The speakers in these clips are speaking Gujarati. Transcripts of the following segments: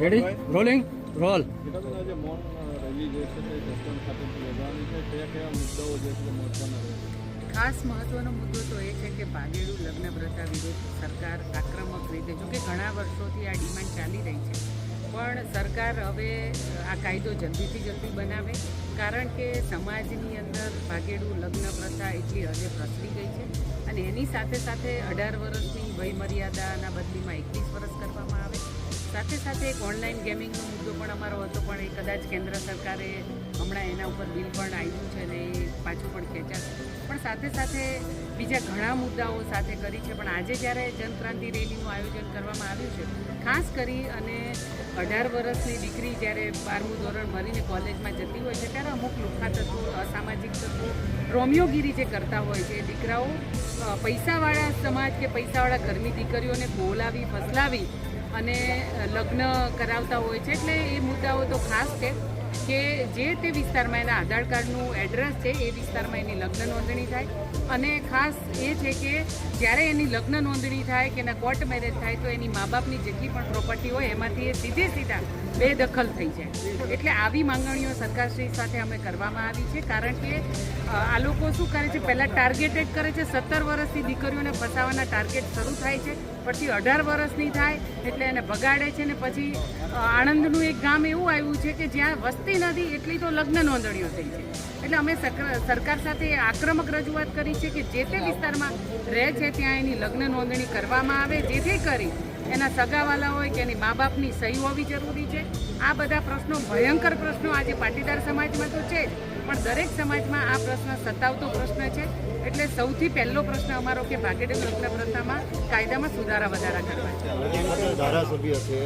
રેડી રોલિંગ રોલ ખાસ મહત્વનો મુદ્દો તો એ છે કે ભાગેડું લગ્ન પ્રથા વિરુદ્ધ સરકાર આક્રમક રીતે, જો કે ઘણા વર્ષોથી આ ડિમાન્ડ ચાલી રહી છે. પણ સરકાર હવે આ કાયદો જલ્દીથી જલ્દી બનાવે, કારણ કે સમાજની અંદર ભાગેડુ લગ્ન પ્રથા એટલી હદે પ્રસરી ગઈ છે. અને એની સાથે સાથે અઢાર વર્ષની વયમર્યાદાના બદલીમાં એકવીસ વર્ષ કરવામાં આવે. સાથે સાથે એક ઓનલાઈન ગેમિંગનો મુદ્દો પણ અમારો હતો, પણ એ કદાચ કેન્દ્ર સરકારે હમણાં એના ઉપર બિલ પણ આવ્યું છે ને એ પાછું પણ ખેંચાશે. પણ સાથે સાથે બીજા ઘણા મુદ્દાઓ સાથે કરી છે, પણ આજે જ્યારે જનક્રાંતિ રેલીનું આયોજન કરવામાં આવ્યું છે, ખાસ કરી અને અઢાર વર્ષની દીકરી જ્યારે બારમું ધોરણ ભરીને કોલેજમાં જતી હોય છે, ત્યારે અમુક લુખા તત્વો, અસામાજિક તત્વો, રોમિયોગીરી જે કરતા હોય છે દીકરાઓ પૈસાવાળા સમાજ કે પૈસાવાળા ઘરની દીકરીઓને બોલાવી, ફસલાવી અને લગ્ન કરાવતા હોય છે. એટલે એ મુદ્દાઓ તો ખાસ છે કે જે તે વિસ્તારમાં એના આધાર કાર્ડનું એડ્રેસ છે, એ વિસ્તારમાં એની લગ્ન નોંધણી થાય. અને ખાસ એ છે કે જ્યારે એની લગ્ન નોંધણી થાય કે એના કોર્ટ મેરેજ થાય, તો એની મા બાપની જેટલી પણ પ્રોપર્ટી હોય, એમાંથી એ સીધે સીધા બેદખલ થઈ જાય. એટલે આવી માંગણીઓ સરકારશ્રી સાથે અમે કરવામાં આવી છે, કારણ કે આ લોકો શું કરે છે? પહેલાં ટાર્ગેટેડ કરે છે, સત્તર વર્ષથી દીકરીઓને ફસાવાના ટાર્ગેટ શરૂ થાય છે, પછી અઢાર વર્ષની થાય, એટલે એને ભગાડે છે ને પછી આણંદનું એક ગામ એવું આવ્યું છે કે જ્યાં વસ્તી નથી એટલી તો લગ્ન નોંધણીઓ થઈ છે. એટલે અમે સરકાર સાથે આક્રમક રજૂઆત કરી છે કે જે તે વિસ્તારમાં રહે છે ત્યાં એની લગ્ન નોંધણી કરવામાં આવે, જેથી કરી એના સગાવાલા હોય કે એની મા બાપની સહી હોવી જરૂરી છે. આ બધા પ્રશ્નો ભયંકર પ્રશ્નો આજે પાટીદાર સમાજમાં તો છે પણ દરેક સમાજમાં આ પ્રશ્ન સતાવતો પ્રશ્ન છે. એટલે સૌથી પહેલો પ્રશ્ન અમારો કે ભાગેડુ લગ્ન પ્રથામાં કાયદામાં સુધારા વધારા કરવા છે. ધારાસભ્ય છે.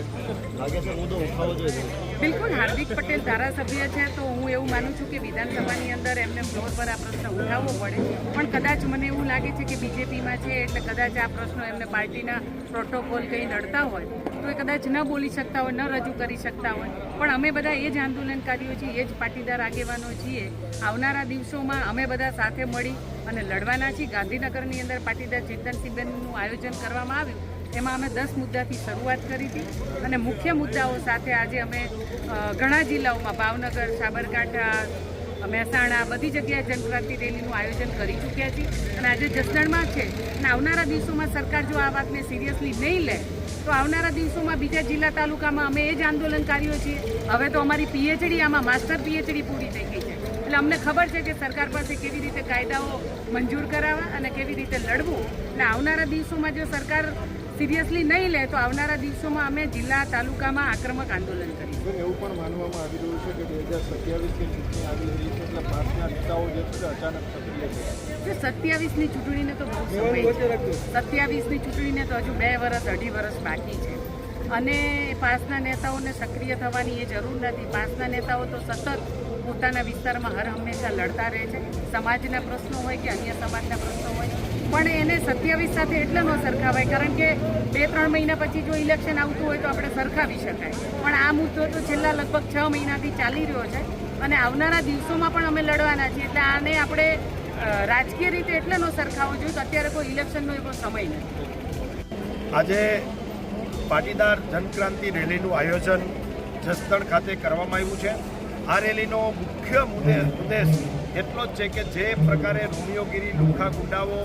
લાગે છે મુદ્દો ઉઠાવવો જોઈએ. બિલકુલ હાર્દિક પટેલ ધારાસભ્ય છે તો હું એવું માનું છું કે વિધાનસભાની અંદર એમને ફ્લોર પર આ પ્રશ્ન ઉઠાવવો પડે. પણ કદાચ મને એવું લાગે છે કે બીજેપીમાં છે એટલે કદાચ આ પ્રશ્નો એમને પાર્ટીના પ્રોટોકોલ કંઈ નડતા હોય, તો એ કદાચ ન બોલી શકતા હોય, ન રજૂ કરી શકતા હોય. પણ અમે બધા એ જ આંદોલનકારીઓ છીએ, એ જ પાટીદાર આગેવાનો છીએ. આવનારા દિવસોમાં અમે બધા સાથે મળી અને લડવાના છીએ. ગાંધીનગરની અંદર પાટીદાર ચિંતન શિબિરનું આયોજન કરવામાં આવ્યું. એમાં અમે દસ મુદ્દાથી શરૂઆત કરી હતી. અને મુખ્ય મુદ્દાઓ સાથે આજે અમે ઘણા જિલ્લાઓમાં, ભાવનગર, સાબરકાંઠા મહેસાણા બધી જગ્યાએ જનક્રાંતિ રેલીનું આયોજન કરી ચૂક્યા છીએ અને આજે જસદણમાં છે અને આવનારા દિવસોમાં સરકાર જો આ વાતને સિરિયસલી નહીં લે, તો આવનારા દિવસોમાં બીજા જિલ્લા તાલુકામાં અમે એ જ આંદોલનકારીઓ છીએ. હવે તો અમારી પીએચડી આમાં માસ્ટર પીએચડી પૂરી થઈ ગઈ છે. એટલે અમને ખબર છે કે સરકાર પાસે કેવી રીતે કાયદાઓ મંજૂર કરાવવા અને કેવી રીતે લડવું. અને આવનારા દિવસોમાં જો સરકાર સિરિયસલી નહીં લે તો આવનારા દિવસોમાં અમે જિલ્લા તાલુકામાં આક્રમક આંદોલન કરીશું. એવું પણ માનવામાં આવી રહ્યું છે કે બે હજાર સત્યાવીસની ચૂંટણી આવી રહી છે એટલે પાંચના નેતાઓ જે છે અચાનક સક્રિય છે. સત્યાવીસની ચૂંટણીને તો બહુ સમય છે. સત્યાવીસની ચૂંટણીને તો હજુ બે વર્ષ અઢી વર્ષ બાકી છે. અને પાસના નેતાઓને સક્રિય થવાની એ જરૂર નથી. પાસના નેતાઓ તો સતત પોતાના વિસ્તારમાં હર હંમેશા લડતા રહે છે. સમાજના પ્રશ્નો હોય કે અન્ય સમાજના પ્રશ્નો હોય પણ એને સત્યાવીસ સાથે એટલે ન સરખાવાય, કારણ કે બે, ત્રણ મહિના પછી જો ઇલેક્શન આવતું હોય તો આપણે સરખાવી શકાય. પણ આ મુદ્દો તો છેલ્લા લગભગ છ મહિનાથી ચાલી રહ્યો છે અને આવનારા દિવસોમાં પણ અમે લડવાના છીએ. એટલે આને આપણે રાજકીય રીતે એટલે ન સરખાવવો જોઈએ અત્યારે કોઈ ઇલેક્શનનો એવો સમય નથી. આજે પાટીદાર જનક્રાંતિ રેલીનું આયોજન જસદણ ખાતે કરવામાં આવ્યું છે. આ રેલીનો મુખ્ય ઉદ્દેશ એટલો જ છે કે જે પ્રકારે રોમિયોગીરી, લુખા ગુંડાઓ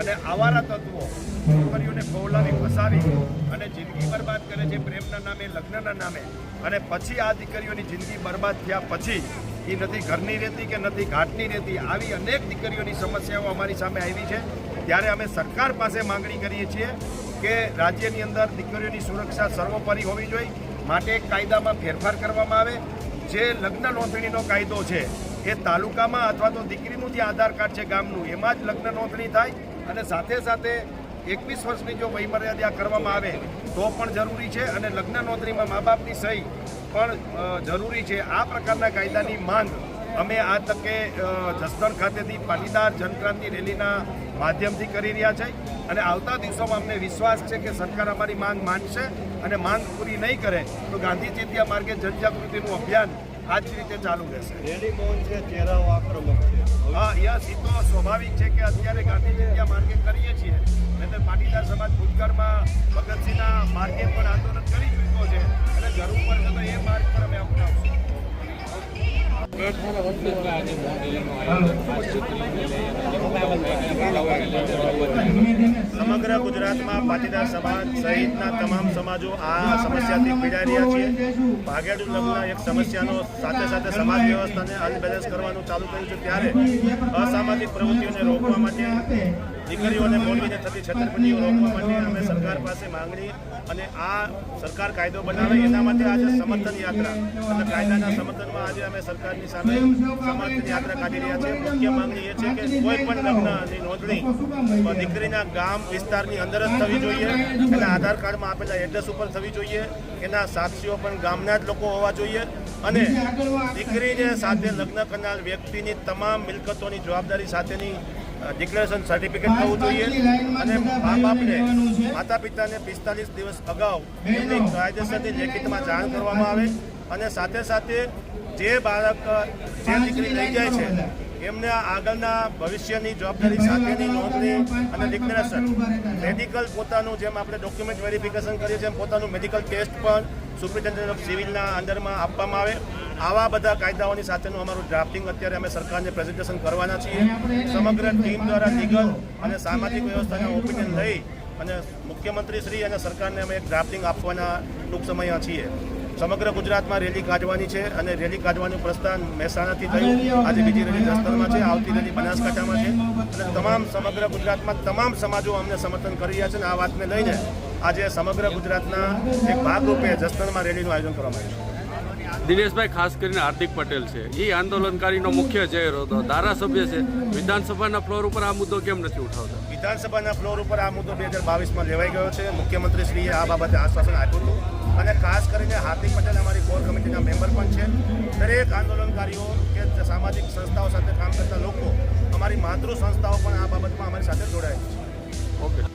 અને આવારા તત્વો છોકરીઓને ફોલાવી ફસાવી અને જિંદગી બરબાદ કરે છે પ્રેમના નામે, લગ્નના નામે. અને પછી આ દીકરીઓની જિંદગી બરબાદ થયા પછી એ નથી ઘરની રહેતી કે નથી ઘાટની રહેતી, આવી અનેક દીકરીઓની સમસ્યાઓ અમારી સામે આવી છે. ત્યારે અમે સરકાર પાસે માંગણી કરીએ છીએ કે રાજ્યની અંદર દીકરીઓની સુરક્ષા સર્વોપરી હોવી જોઈએ. માટે કાયદામાં ફેરફાર કરવામાં આવે. જે લગ્ન નોંધણીનો કાયદો છે, એ તાલુકામાં અથવા તો દીકરીનું જે આધાર કાર્ડ છે ગામનું, એમાં જ લગ્ન નોંધણી થાય. અને સાથે સાથે એકવીસ વર્ષની જો વયમર્યાદા કરવામાં આવે, તો પણ જરૂરી છે અને લગ્ન નોંધણીમાં મા બાપની સહી પણ જરૂરી છે. આ પ્રકારના કાયદાની માંગ અમે આ તકે જસદણ ખાતેથી પાટીદાર જનક્રાંતિ રેલીના માધ્યમથી કરી રહ્યા છે અને આવતા દિવસોમાં અમને વિશ્વાસ છે કે સરકાર અમારી માંગ માનશે અને માંગ પૂરી નહીં કરે, તો ગાંધીજીત્યા માર્ગે જનજાગૃતિનું અભિયાન આ રીતે ચાલુ રહેશે. રેલી છે ચહેરાઓ આક્રમક છે. હા યસ એ તો સ્વાભાવિક છે કે અત્યારે ગાંધીજી ત્યાં માર્ગે કરીએ છીએ. એટલે પાટીદાર સમાજ ભૂતકાળમાં ભગતસિંહના માર્ગે પણ આંદોલન કરી ચૂક્યો છે. એટલે જરૂર પડશે તો એ માર્ગ પર અમે અપનાવશું આજે સમગ્ર ગુજરાતમાં પાટીદાર સમાજ સહિતના તમામ સમાજો આ સમસ્યાથી પીડાઈ રહ્યા છે ભાગેડુ લગ્ન એક સમસ્યાનો સાથે સાથે સમાજ વ્યવસ્થાને અનબેલેન્સ કરવાનું ચાલુ કર્યું છે. ત્યારે અસામાજિક પ્રવૃત્તિઓને રોકવા માટે દીકરીઓને બોલવીને થતી છેતરપિંડીઓ રોકવા માટે અમે સરકાર પાસે માંગણી અને આ સરકાર કાયદો બનાવે એના માટે આજે સમર્થન યાત્રા અને કાયદાના સમર્થનમાં આજે અમે સરકારની સામે સમર્થન યાત્રા કાઢી રહ્યા છીએ. મુખ્ય માંગણી એ છે કે કોઈ પણ લગ્નની નોંધણી દીકરીના ગામ વિસ્તારની અંદર જ થવી જોઈએ એના આધાર કાર્ડમાં આપેલા એડ્રેસ ઉપર થવી જોઈએ. એના સાક્ષીઓ પણ ગામના જ લોકો હોવા જોઈએ અને દીકરીને સાથે લગ્ન કરનાર વ્યક્તિની તમામ મિલકતોની જવાબદારી સાથેની ડિક્લેરેશન સર્ટિફિકેટ થવું જોઈએ અને મા બાપને માતા પિતાને પિસ્તાલીસ દિવસ અગાઉ એમની કાયદેસરની લેખિતમાં જાણ કરવામાં આવે અને સાથે સાથે જે બાળક જે દીકરી લઈ જાય છે એમને આગળના ભવિષ્યની જવાબદારી સાથેની નોંધણી અને ડિક્લેરેશન. મેડિકલ પોતાનું જેમ આપણે ડોક્યુમેન્ટ વેરિફિકેશન કરીએ છીએ એમ પોતાનું મેડિકલ ટેસ્ટ પણ સુપ્રિન્ટેન્ડન્ટ ઓફ સિવિલના અંડરમાં આપવામાં આવે. આવા બધા કાયદાઓની સાથેનું અમારું ડ્રાફ્ટિંગ અત્યારે અમે સરકારને પ્રેઝન્ટેશન કરવાના છીએ. સમગ્ર ટીમ દ્વારા લીગલ અને સામાજિક વ્યવસ્થાના ઓપિનિયન લઈ અને મુખ્યમંત્રી શ્રી અને સરકારને અમે એક ડ્રાફ્ટિંગ આપવાના ટૂંક સમયમાં છીએ. સમગ્ર ગુજરાતમાં રેલી કાઢવાની છે અને રેલી કાઢવાનું પ્રસ્થાન મહેસાણાથી થયું. આજે બીજી રેલી જસદણમાં છે, આવતી રેલી બનાસકાંઠામાં છે. અને તમામ સમગ્ર ગુજરાતમાં તમામ સમાજો અમને સમર્થન કરી રહ્યા છે અને આ વાતને લઈને આજે સમગ્ર ગુજરાતના એક ભાગરૂપે જસદણમાં રેલીનું આયોજન કરવામાં આવ્યું છે. દિનેશભાઈ ખાસ કરીને હાર્દિક પટેલ છે. એ આંદોલનકારીનો મુખ્ય ચહેરો હતો ધારાસભ્ય છે. વિધાનસભાના ફ્લોર ઉપર આ મુદ્દો કેમ નથી ઉઠાવતા? વિધાનસભાના ફ્લોર ઉપર આ મુદ્દો બે હજાર બાવીસમાં લેવાઈ ગયો છે. મુખ્યમંત્રીશ્રીએ આ બાબતે આશ્વાસન આપ્યું હતું. અને ખાસ કરીને હાર્દિક પટેલ અમારી કોર કમિટીના મેમ્બર પણ છે. દરેક આંદોલનકારીઓ કે સામાજિક સંસ્થાઓ સાથે કામ કરતા લોકો અમારી માતૃ સંસ્થાઓ પણ આ બાબતમાં અમારી સાથે જોડાયેલી છે. ઓકે.